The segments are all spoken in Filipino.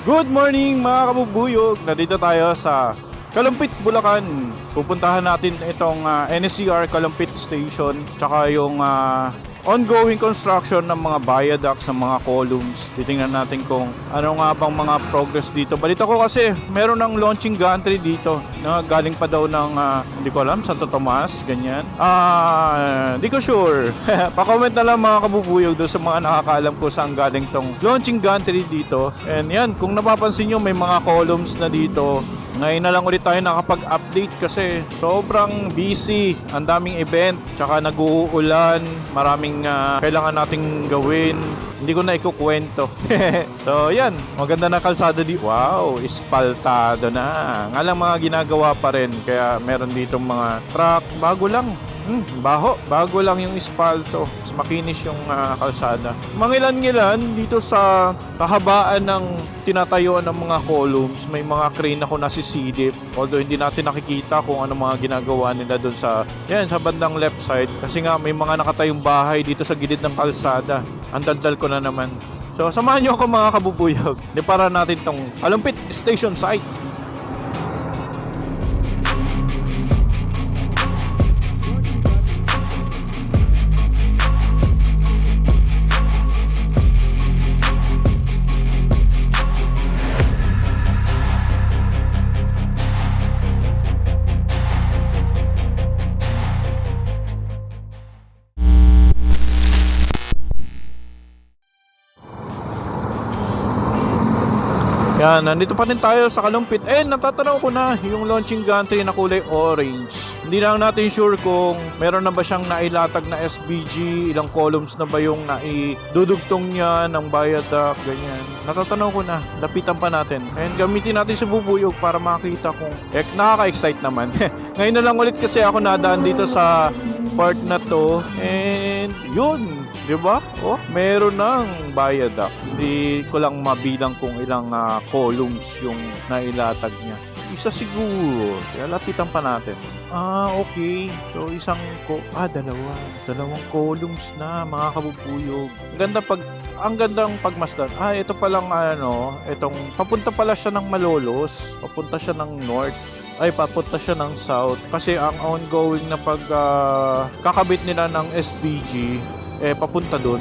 Good morning mga kabubuyog! Nandito tayo sa Kalumpit, Bulacan. Pupuntahan natin itong ah, NSCR Kalumpit Station tsaka yung ah, ongoing construction ng mga viaducts ng mga columns. Titingnan natin kung ano nga bang mga progress dito. Balita ko kasi meron ng launching gantry dito na galing pa daw ng ah, hindi ko alam, Santo Tomas, ganyan. Ah, hindi ko sure. Pa-comment na lang mga kabubuyog doon sa mga nakakaalam ko saan galing tong launching gantry dito. And yan, kung napapansin nyo may mga columns na dito ngayon na lang ulit tayo nakapag-update kasi sobrang busy. Ang daming event, tsaka nag-uulan, maraming ah, kailangan nating gawin. Hindi ko na ikukwento. so, yan. Maganda na kalsada di. Wow, ispaltado na. Nga lang mga ginagawa pa rin. Kaya meron dito mga truck. Bago lang. Hmm, baho. Bago lang yung espalto. Mas makinis yung ah, kalsada. Mangilan-ngilan dito sa kahabaan ng tinatayuan ng mga columns, may mga crane ako nasisilip. Although hindi natin nakikita kung ano mga ginagawa nila doon sa yan sa bandang left side kasi nga may mga nakatayong bahay dito sa gilid ng kalsada. Ang daldal ko na naman. So samahan niyo ako mga kabubuyog. Di para natin tong Alumpit Station Site. Yan, nandito pa rin tayo sa Kalumpit. Eh, natatanaw ko na yung launching gantry na kulay orange. Hindi lang natin sure kung meron na ba siyang nailatag na SBG, ilang columns na ba yung naidudugtong niya ng viaduct, ganyan. Natatanaw ko na, lapitan pa natin. And gamitin natin sa bubuyog para makita kung eh, nakaka-excite naman. Ngayon na lang ulit kasi ako nadaan dito sa part na to. And yun, di ba? Oh, meron ng viaduct. Hindi ko lang mabilang kung ilang ah, columns yung nailatag niya. Isa siguro. Kaya lapitan pa natin. Ah, okay. So, isang ko... Ah, dalawa. Dalawang columns na, mga kabubuyog. Ang ganda pag... Ang gandang pagmasdan. Ah, ito palang ano, itong... Papunta pala siya ng Malolos. Papunta siya ng North ay papunta siya ng south kasi ang ongoing na pag ah, kakabit nila ng SBG eh papunta doon.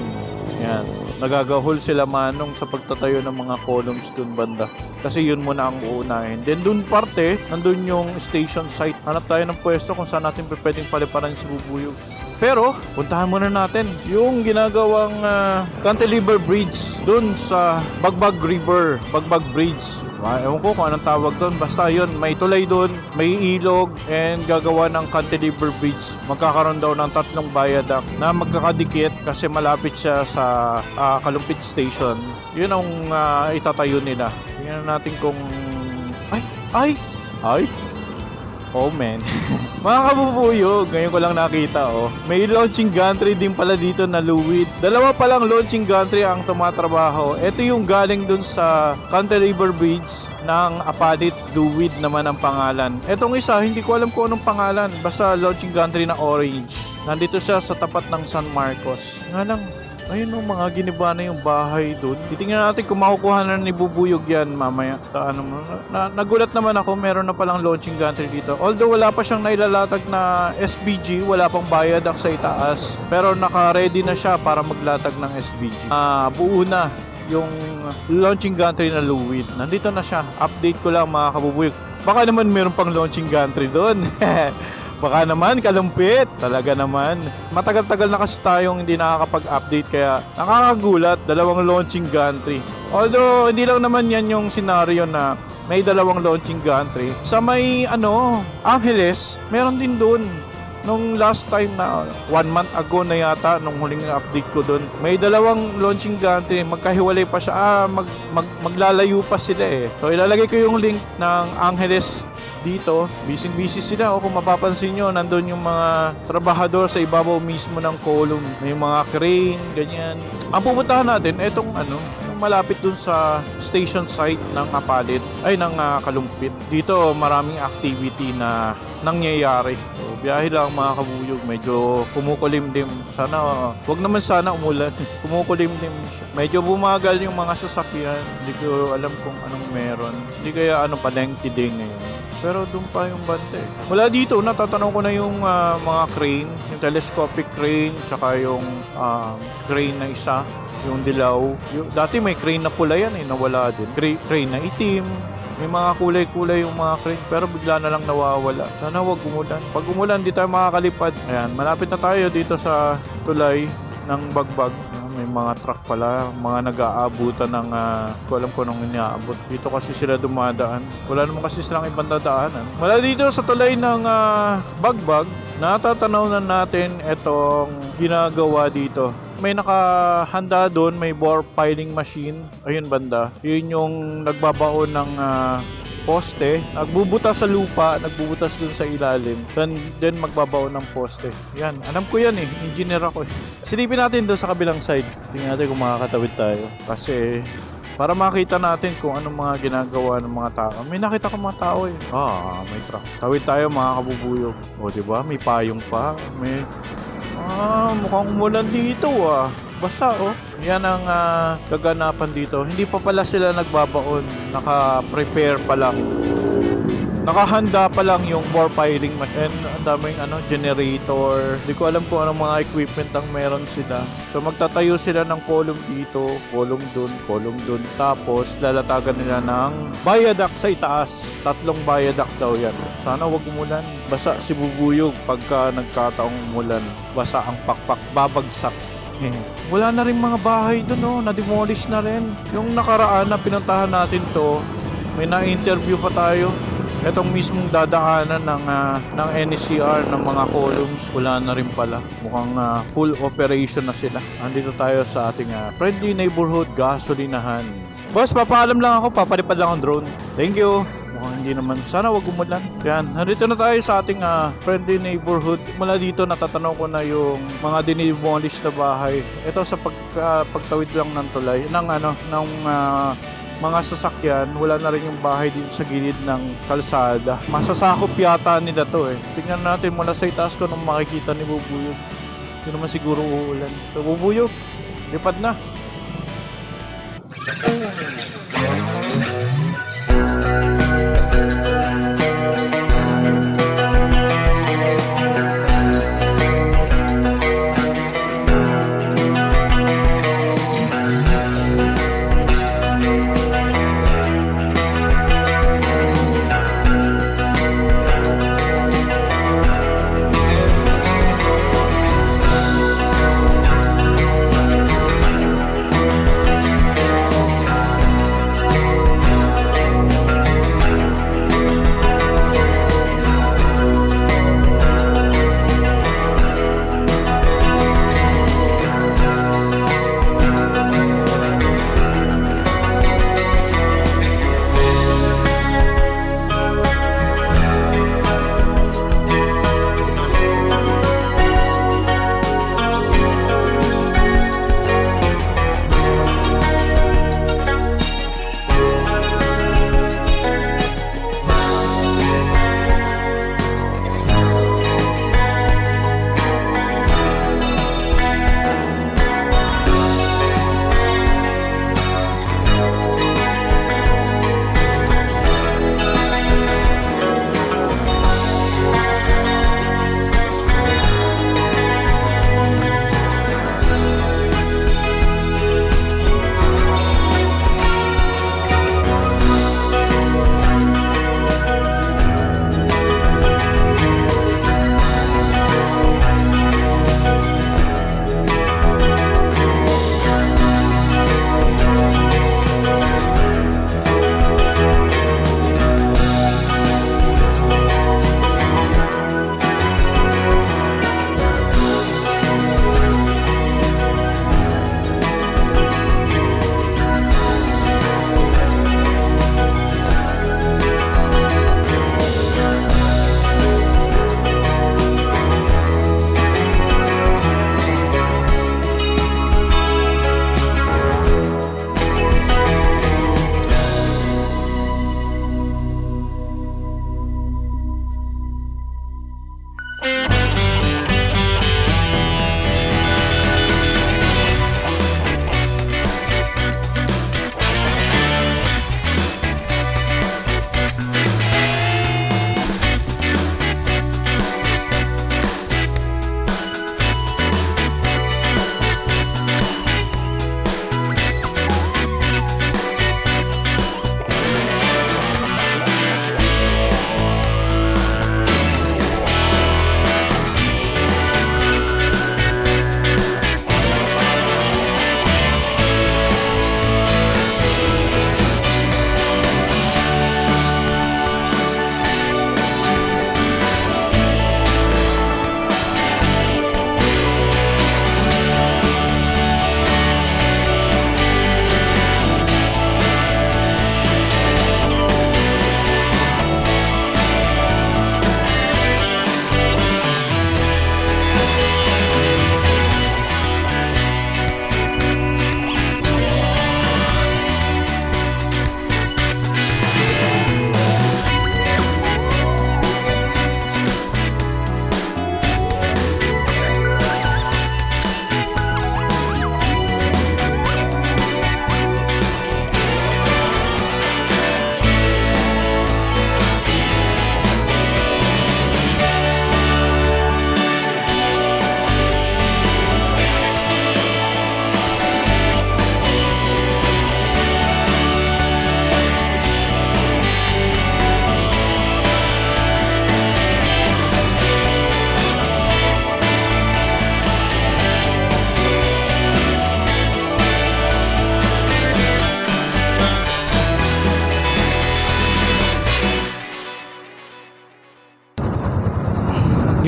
Yan. Nagagahol sila manong sa pagtatayo ng mga columns doon banda. Kasi yun muna ang uunahin. Then doon parte, nandun yung station site. Hanap tayo ng pwesto kung saan natin pwedeng paliparan si Bubuyog. Pero, puntahan muna natin yung ginagawang ah, cantilever bridge doon sa Bagbag River, Bagbag Bridge. Ah, ewan ko kung anong tawag doon. Basta yun, may tulay doon, may ilog, and gagawa ng cantilever bridge. Magkakaroon daw ng tatlong viaduct na magkakadikit kasi malapit siya sa ah, Kalumpit Station. Yun ang ah, itatayo nila. Tingnan natin kung... Ay! Ay! Ay! Oh man. Mga kabubuyog, ngayon ko lang nakita oh. May launching gantry din pala dito na Luwid. Dalawa pa lang launching gantry ang tumatrabaho. Ito yung galing dun sa Cantilever Bridge ng Apadit Luwid naman ang pangalan. Etong isa, hindi ko alam kung anong pangalan. Basta launching gantry na orange. Nandito siya sa tapat ng San Marcos. Nga lang, Ayun no, mga giniba na yung bahay doon. Titingnan natin kung makukuha na ni Bubuyog yan mamaya. Ta, ano, na, nagulat naman ako, meron na palang launching gantry dito. Although wala pa siyang nailalatag na SBG, wala pang viaduct sa itaas. Pero naka-ready na siya para maglatag ng SBG. Ah, buo na yung launching gantry na Luwid. Nandito na siya. Update ko lang mga kabubuyog. Baka naman meron pang launching gantry doon. Baka naman, kalumpit. Talaga naman. Matagal-tagal na kasi tayong hindi nakakapag-update kaya nakakagulat, dalawang launching gantry. Although, hindi lang naman yan yung scenario na may dalawang launching gantry. Sa may, ano, Angeles, meron din doon. Nung last time na one month ago na yata nung huling update ko doon, may dalawang launching gantry, magkahiwalay pa siya. Ah, mag, mag, maglalayo pa sila eh. So ilalagay ko yung link ng Angeles dito, busy busy sila o kung mapapansin nyo, nandun yung mga trabahador sa ibabaw mismo ng column. May mga crane, ganyan. Ang pupuntahan natin, etong ano, malapit dun sa station site ng Apalit, ay ng ah, Kalumpit. Dito maraming activity na nangyayari. So, biyahe lang mga kabuyog, medyo kumukulimlim. Sana, ah, wag naman sana umulan. kumukulimlim siya. Medyo bumagal yung mga sasakyan. Hindi ko alam kung anong meron. Hindi kaya ano palengke din ngayon. Pero doon pa yung bante. Mula dito, natatanaw ko na yung ah, mga crane, yung telescopic crane, tsaka yung ah, crane na isa, yung dilaw. Yung, dati may crane na pula yan eh, nawala din. Cra- crane na itim, may mga kulay-kulay yung mga crane, pero bigla na lang nawawala. Sana wag umulan. Pag umulan, di tayo makakalipad. Ayan, malapit na tayo dito sa tulay ng bagbag. Ah, May mga truck pala, mga nag-aabutan ng, uh, ko alam ko nung inaabot. Dito kasi sila dumadaan. Wala naman kasi silang ibang dadaanan. Mula dito sa tulay ng ah, bagbag, natatanaw na natin itong ginagawa dito. May nakahanda doon, may bore piling machine. Ayun banda. Yun yung nagbabaon ng ah, poste, nagbubutas sa lupa, nagbubutas dun sa ilalim, then, then magbabaon ng poste. Yan, alam ko yan eh, engineer ako eh. Silipin natin doon sa kabilang side. Tingnan natin kung makakatawid tayo. Kasi, para makita natin kung anong mga ginagawa ng mga tao. May nakita ko mga tao eh. Ah, may truck. Tawid tayo mga kabubuyog. O, di ba? May payong pa. May... Ah, mukhang umulan dito ah. Basa oh. Yan ang ah, kaganapan dito. Hindi pa pala sila nagbabaon. Naka-prepare pa lang. Nakahanda pa lang yung bore piling machine. Ang daming ano, generator. Hindi ko alam kung anong mga equipment ang meron sila. So magtatayo sila ng column dito, column dun, column dun. Tapos lalatagan nila ng viaduct sa itaas. Tatlong viaduct daw yan. Sana wag umulan. Basa si Bubuyog pagka nagkataong umulan. Basa ang pakpak, babagsak. Wala na rin mga bahay doon, no? na-demolish na rin. Yung nakaraan na pinuntahan natin to, may na-interview pa tayo. Etong mismong dadaanan ng, ah, ng NCR ng mga columns, wala na rin pala. Mukhang ah, full operation na sila. Andito tayo sa ating ah, friendly neighborhood gasolinahan. Boss, papaalam lang ako, papalipad lang ang drone. Thank you. Hindi naman. Sana wag umulan. Yan, nandito na tayo sa ating ah, friendly neighborhood. Mula dito natatanaw ko na yung mga dinimolish na bahay. Ito sa pag, ah, pagtawid lang ng tulay, ng ano, ng ah, mga sasakyan, wala na rin yung bahay dito sa gilid ng kalsada. Masasakop yata nila to eh. Tingnan natin mula sa itaas ko nung makikita ni Bubuyog. Hindi naman siguro uulan. So Bubuyog, lipad na.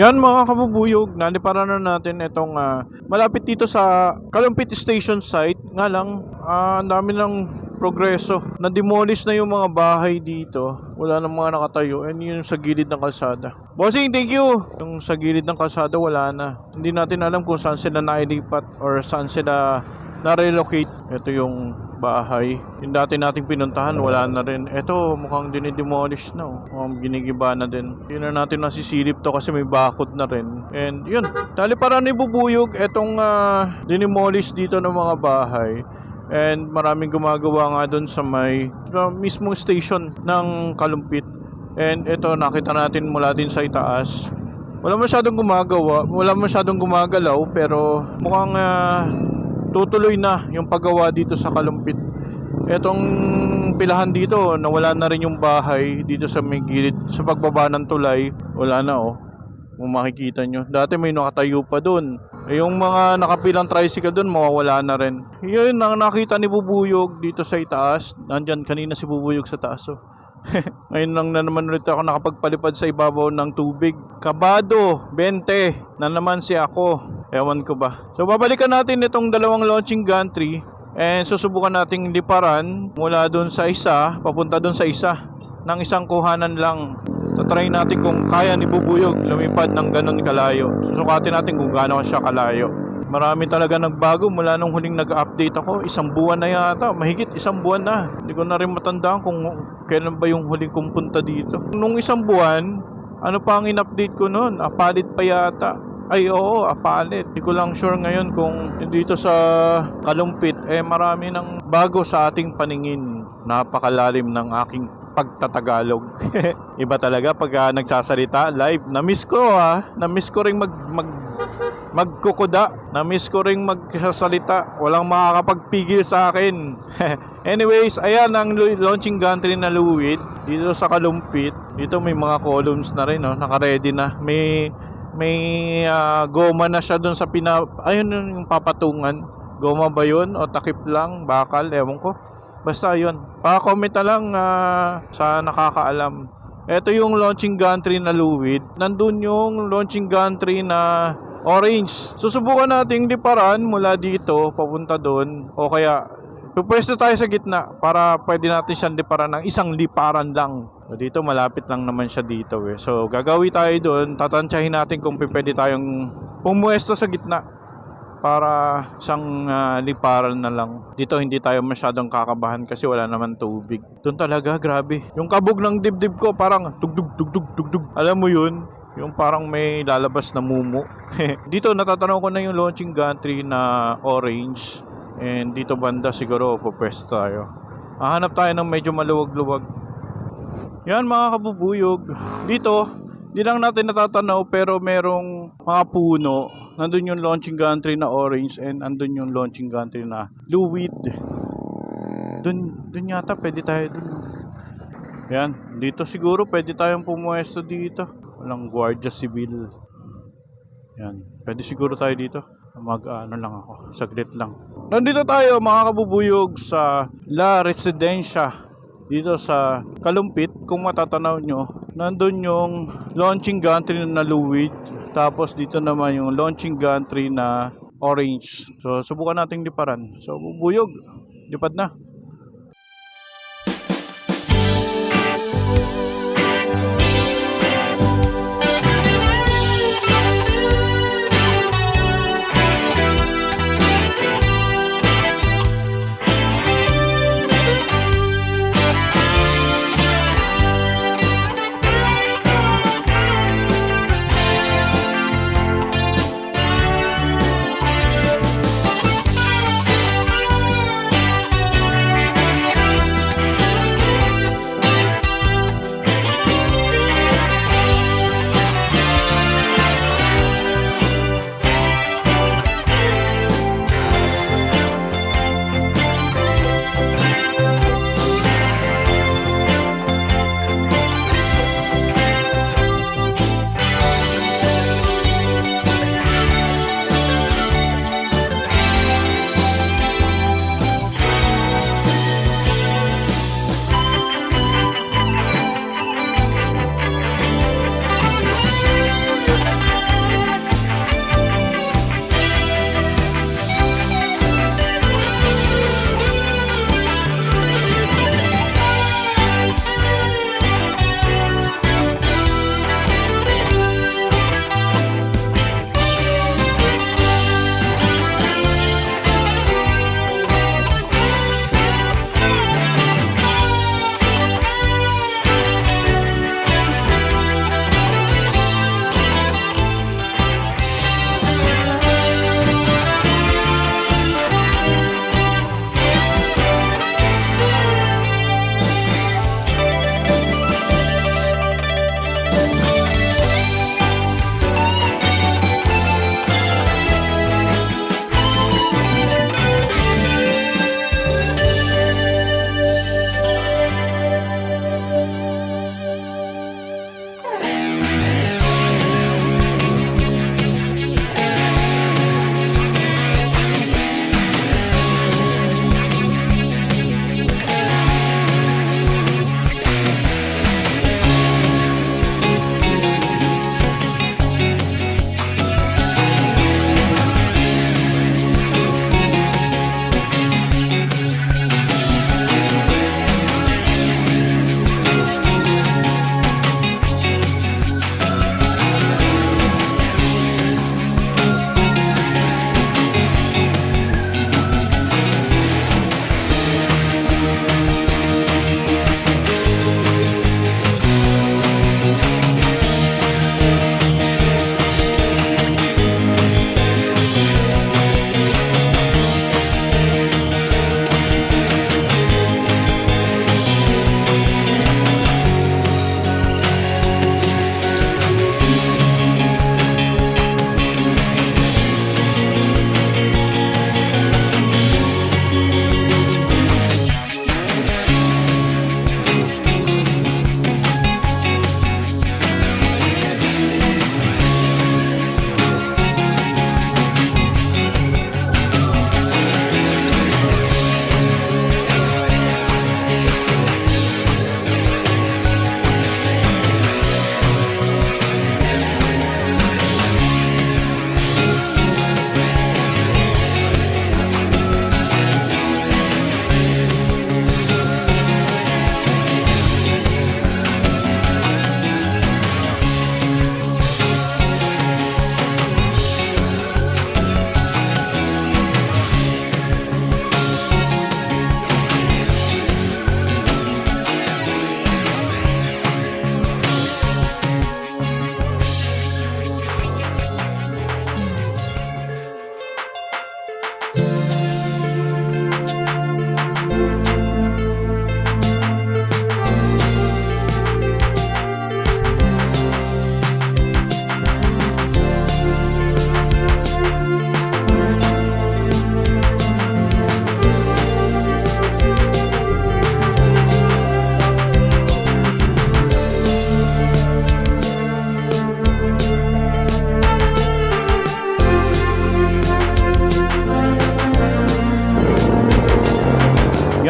Yan mga kabubuyog, naliparan na natin itong ah, malapit dito sa Kalumpit Station site. Nga lang, ah, ang dami ng progreso. Na-demolish na yung mga bahay dito. Wala na mga nakatayo. And yun sa gilid ng kalsada. Bossing, thank you! Yung sa gilid ng kalsada, wala na. Hindi natin alam kung saan sila nailipat or saan sila na-relocate. Ito yung bahay. Yung dati nating pinuntahan, wala na rin. Ito, mukhang dinidemolish na. Oh. Mukhang ginigiba na din. Hindi na natin nasisilip to kasi may bakod na rin. And yun, dali para ni bubuyog itong ah, dinimolish dito ng mga bahay. And maraming gumagawa nga doon sa may sa mismong station ng Kalumpit. And ito, nakita natin mula din sa itaas. Wala masyadong gumagawa, wala masyadong gumagalaw pero mukhang ah, tutuloy na yung paggawa dito sa Kalumpit. Etong pilahan dito, nawala na rin yung bahay dito sa may gilid, sa pagbaba ng tulay, wala na oh. Kung makikita nyo. Dati may nakatayo pa doon. Eh, yung mga nakapilang tricycle doon, mawawala na rin. Yun ang nakita ni Bubuyog dito sa itaas. Nandyan kanina si Bubuyog sa taas oh. Ngayon lang na naman ulit ako nakapagpalipad sa ibabaw ng tubig. Kabado, 20 na naman si ako. Ewan ko ba. So babalikan natin itong dalawang launching gantry and susubukan nating liparan mula doon sa isa papunta doon sa isa ng isang kuhanan lang. Tatry natin kung kaya ni Bubuyog lumipad ng ganun kalayo. Susukatin natin kung gaano siya kalayo. Marami talaga nagbago mula nung huling nag-update ako. Isang buwan na yata. Mahigit isang buwan na. Hindi ko na rin matandaan kung kailan ba yung huling kong dito. Nung isang buwan, ano pa ang in-update ko noon? Apalit pa yata. Ay oo, apalit. Hindi ko lang sure ngayon kung dito sa Kalumpit, eh marami ng bago sa ating paningin. Napakalalim ng aking pagtatagalog. Iba talaga pag ah, nagsasalita live. Na-miss ko ah. Na-miss ko ring mag, mag magkukuda. Na-miss ko ring magsasalita. Walang makakapagpigil sa akin. Anyways, ayan ang launching gantry na Luwid dito sa Kalumpit. Dito may mga columns na rin, no? Naka-ready na. May may ah, goma na siya doon sa pina ayun yung papatungan. Goma ba 'yun o takip lang, bakal, ewan ko. Basta 'yun. Pa-comment na lang ah, sa nakakaalam. Ito yung launching gantry na Luwid. Nandun yung launching gantry na orange. Susubukan nating liparan mula dito papunta doon o kaya pupwesto tayo sa gitna para pwede natin siyang liparan ng isang liparan lang. So, dito malapit lang naman siya dito eh. So gagawi tayo doon, tatansyahin natin kung pwede tayong pumwesto sa gitna para isang ah, liparan na lang. Dito hindi tayo masyadong kakabahan kasi wala naman tubig. Doon talaga, grabe. Yung kabog ng dibdib ko parang tugdug tugdug tugdug. Alam mo yun? Yung parang may lalabas na mumu. dito natatanaw ko na yung launching gantry na orange. And dito banda siguro pupwesto tayo. Hahanap tayo ng medyo maluwag-luwag. Yan mga kabubuyog. Dito, di lang natin natatanaw pero merong mga puno. Nandun yung launching gantry na orange and andun yung launching gantry na fluid. Dun, dun yata pwede tayo dun. Yan, dito siguro pwede tayong pumuesto dito. Walang gwardiya civil. Yan, pwede siguro tayo dito. Mag ano lang ako, saglit lang. Nandito tayo mga kabubuyog sa La Residencia dito sa Kalumpit, kung matatanaw nyo, nandun yung launching gantry na Luwid. Tapos dito naman yung launching gantry na orange. So, subukan nating liparan. So, bubuyog. Lipad na.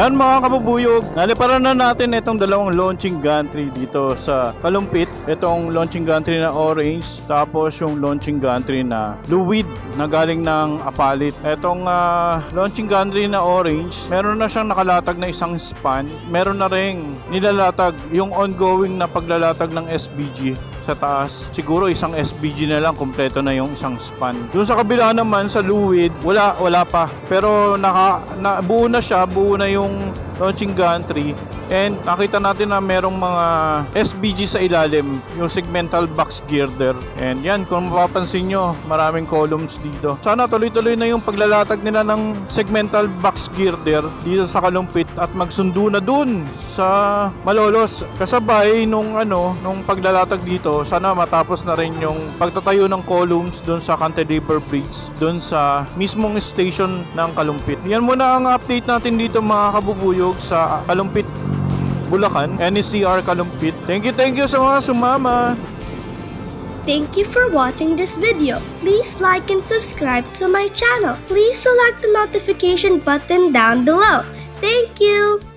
Yan mga kabubuyog, naliparan na natin itong dalawang launching gantry dito sa Kalumpit. Itong launching gantry na orange, tapos yung launching gantry na fluid na galing ng apalit. Itong ah, launching gantry na orange, meron na siyang nakalatag na isang span. Meron na ring nilalatag yung ongoing na paglalatag ng SBG sa taas. Siguro isang SBG na lang, kompleto na yung isang span. Doon sa kabila naman, sa Luwid, wala, wala pa. Pero naka, na, buo na siya, buo na yung launching gantry. And nakita natin na merong mga SBG sa ilalim, yung segmental box girder. And yan, kung mapapansin nyo, maraming columns dito. Sana tuloy-tuloy na yung paglalatag nila ng segmental box girder dito sa Kalumpit at magsundo na dun sa Malolos. Kasabay nung ano, nung paglalatag dito, sana matapos na rin yung pagtatayo ng columns dun sa Cantilever Bridge, dun sa mismong station ng Kalumpit. Yan muna ang update natin dito mga kabubuyog sa Kalumpit Bulacan, NECR Kalumpit. Thank you, thank you sa mga sumama. Thank you for watching this video. Please like and subscribe to my channel. Please select the notification button down below. Thank you.